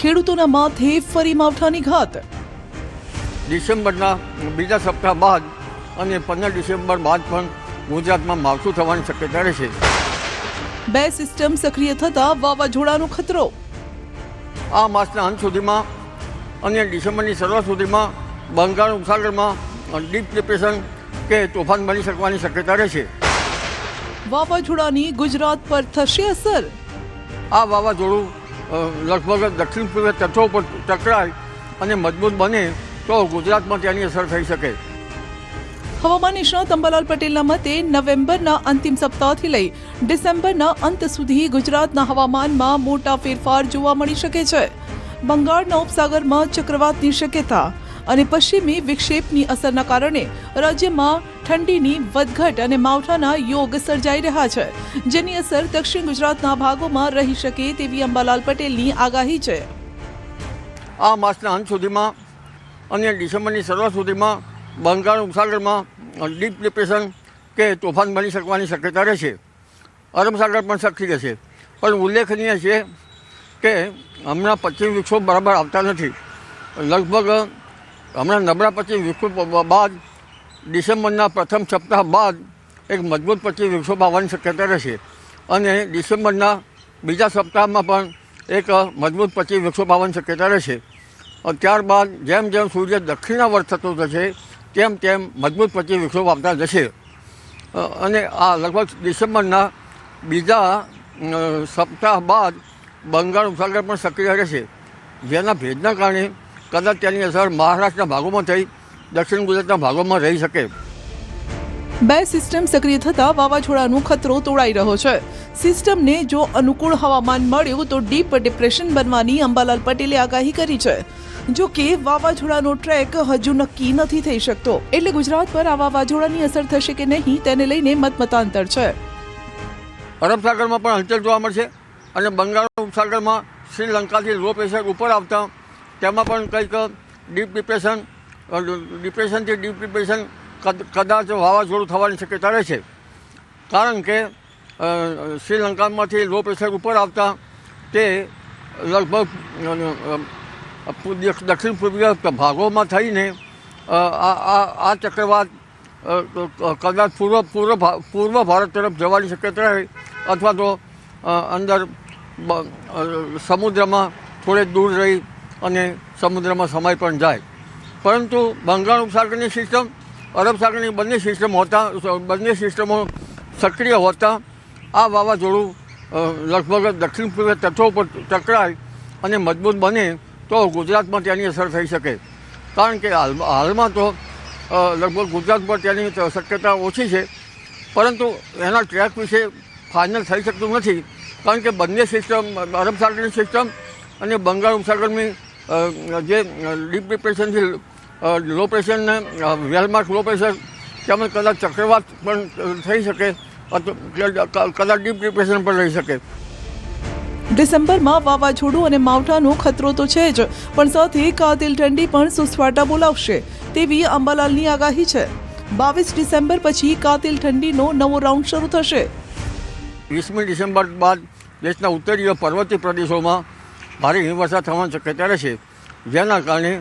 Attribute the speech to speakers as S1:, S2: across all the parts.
S1: ખેડૂતોના માથે ફરી માવઠાની ઘાત.
S2: ડિસેમ્બરના બીજા સપ્તાહ બાદ અને પંદર ડિસેમ્બર બાદ પણ ગુજરાતમાં માવઠું થવાની શક્યતા રહેશે
S1: બે સિસ્ટમ સક્રિય થતા વાવાઝોડાનો ખતરો.
S2: આ માસના અંત સુધીમાં અને ડિસેમ્બરની શરૂઆત સુધીમાં બંગાળ ઉપસાગરમાં ડીપ ડિપ્રેશન કે તોફાન બની શકવાની શક્યતા રહેશે
S1: વાવાઝોડાની ગુજરાત પર થશે અસર?
S2: આ વાવાઝોડું લગભગ દક્ષિણ પૂર્વ તટો પર ટકરાય અને મજબૂત બને તો ગુજરાતમાં તેની અસર થઈ શકે.
S1: હવામાન નિષ્ણાત અંબાલાલ પટેલના મતે નવેમ્બરના અંતિમ સપ્તાહથી લઈ ડિસેમ્બરના અંત સુધી ગુજરાતના હવામાનમાં મોટા ફેરફાર જોવા મળી શકે છે. બંગાળના ઉપસાગરમાં ચક્રવાતની શક્યતા અને પશ્ચિમી વિક્ષેપની અસરના કારણે રાજ્યમાં ઠંડીની વધઘટ અને માવઠાના યોગ સર્જાઈ રહ્યા છે, જેની અસર દક્ષિણ ગુજરાતના ભાગોમાં રહી શકે તેવી અંબાલાલ પટેલની આગાહી છે.
S2: આ માસના અંત સુધીમાં અને ડિસેમ્બરની શરૂઆત સુધીમાં બંગાળ ઉપસાગરમાં ડીપ ડિપ્રેશન કે તોફાન બની શકવાની શક્યતા રહેશે અરબસાગર પણ સક્રિય છે પણ ઉલ્લેખનીય છે કે હમણાં પશ્ચિમ વિક્ષોભ બરાબર આવતા નથી. લગભગ હમણાં નબળા પશ્ચિમ વિક્ષોભ બાદ ડિસેમ્બરના પ્રથમ સપ્તાહ બાદ એક મજબૂત પછી વિક્ષોભ આવવાની શક્યતા રહેશે. અને ડિસેમ્બરના બીજા સપ્તાહમાં પણ એક મજબૂત પછી વિક્ષોભ આવવાની શક્યતા રહેશે. ત્યારબાદ જેમ જેમ સૂર્ય દક્ષિણાવર્ત થતો જશે, તેમ તેમ મજબૂત પછી વિક્ષોભ આવતા જશે. અને આ લગભગ ડિસેમ્બરના બીજા સપ્તાહ બાદ બંગાળ ઉપસાગર પણ સક્રિય રહેશે. જેના ભેદના કારણે કદાચ તેની અસર મહારાષ્ટ્રના ભાગોમાં થઈ દક્ષિણ ગુજરાતના ભાગોમાં રહી શકે.
S1: બે સિસ્ટમ સક્રિય થતા વાવાઝોડાનો ખતરો તોડાઈ રહ્યો છે. સિસ્ટમને જો અનુકૂળ હવામાન મળ્યું તો ડીપ ડિપ્રેશન બનવાની અંબાલાલ પટેલે આગાહી કરી છે. જો કે વાવાઝોડાનો ટ્રેક હજુ નક્કી નથી થઈ શકતો. એટલે ગુજરાત પર આ વાવાઝોડાની અસર થશે કે નહીં તેને લઈને મતમતાંતર છે.
S2: અરબ સાગરમાં પણ હલચલ જોવા મળશે અને બંગાળ ઉપસાગરમાં શ્રીલંકાથી લો પ્રેશર ઉપર આવતા તેમાં પણ કંઈક ડીપ ડિપ્રેશન ડિપ્રેશનથી ડીપ ડિપ્રેશન કદ- કદાચ વાવાઝોડું થવાની શક્યતા રહે છે કારણ કે શ્રીલંકામાંથી લો પ્રેશર ઉપર આવતા તે લગભગ દક્ષિણ પૂર્વીય ભાગોમાં થઈને આ ચક્રવાત કદાચ પૂર્વ પૂર્વ પૂર્વ ભારત તરફ જવાની શક્યતા રહે અથવા તો અંદર સમુદ્રમાં થોડે દૂર રહી અને સમુદ્રમાં સમય પણ જાય. પરંતુ બંગાળ ઉપસાગરની સિસ્ટમ અરબ સાગરની બંને સિસ્ટમ હોતા બંને સિસ્ટમો સક્રિય હોતા. આ વાવાઝોડું લગભગ દક્ષિણ પૂર્વ તટો પર ટકરાય અને મજબૂત બને તો ગુજરાતમાં તેની અસર થઈ શકે. કારણ કે હાલ, હાલમાં તો લગભગ ગુજરાત પર તેની શક્યતા ઓછી છે. પરંતુ એના ટ્રેક વિશે ફાઇનલ થઈ શકતું નથી. કારણ કે બંને સિસ્ટમ અરબ સાગરની સિસ્ટમ અને બંગાળ ઉપસાગરની જે ડીપ ડિપ્રેશનથી લો પ્રેશરને વેલમાર્ક લો પ્રેશર તેમજ કદાચ ચક્રવાત પણ થઈ શકે કદાચ ડીપ ડિપ્રેશન પણ રહી શકે.
S1: ડિસેમ્બરમાં વાવાઝોડું અને માવઠાનો ખતરો તો છે જ પણ સાથે કાતિલ ઠંડી પણ સુસવાટા બોલાવશે તેવી અંબાલાલની આગાહી છે. બાવીસ ડિસેમ્બર પછી કાતિલ ઠંડીનો નવો રાઉન્ડ શરૂ થશે.
S2: વીસમી ડિસેમ્બર બાદ દેશના ઉત્તરીય પર્વતીય પ્રદેશોમાં ભારે હિમવર્ષા થવાની શક્યતા રહેશે જેના કારણે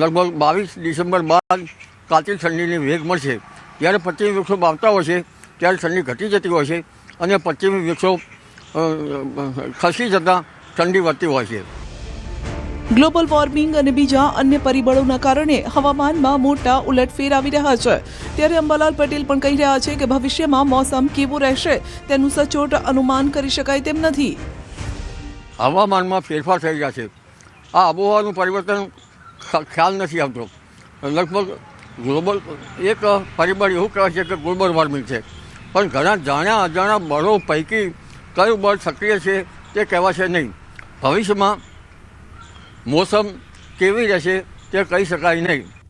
S2: લગભગ બાવીસ ડિસેમ્બર બાદ કાતિલ ઠંડીની વેગ મળશે. જ્યારે પશ્ચિમી વૃક્ષો વાવતા હોય છે, ત્યારે ઠંડી ઘટી જતી હોય છે અને પશ્ચિમી વૃક્ષો ખસી જતાં ઠંડી વધતી હોય છે.
S1: ગ્લોબલ વોર્મિંગ અને બીજા અન્ય પરિબળોના કારણે હવામાનમાં મોટા ઉલટફેર આવી રહ્યા છે. ત્યારે અંબાલાલ પટેલ પણ કહી રહ્યા છે કે ભવિષ્યમાં મોસમ કેવું રહેશે તેનું સચોટ અનુમાન કરી શકાય તેમ નથી.
S2: હવામાનમાં ફેરફાર થઈ રહ્યા છે. આ આબોહવાનું પરિવર્તન ખ્યાલ નથી આવતો. લગભગ ગ્લોબલ, એક પરિબળ એવું કહેવાય છે કે ગ્લોબલ વોર્મિંગ છે. પણ ઘણા જાણ્યા અજાણ્યા બળો પૈકી કયું બળ સક્રિય છે તે કહેવાશે નહીં. ભવિષ્યમાં મોસમ કેવી રહેશે તે કહી શકાય નહીં.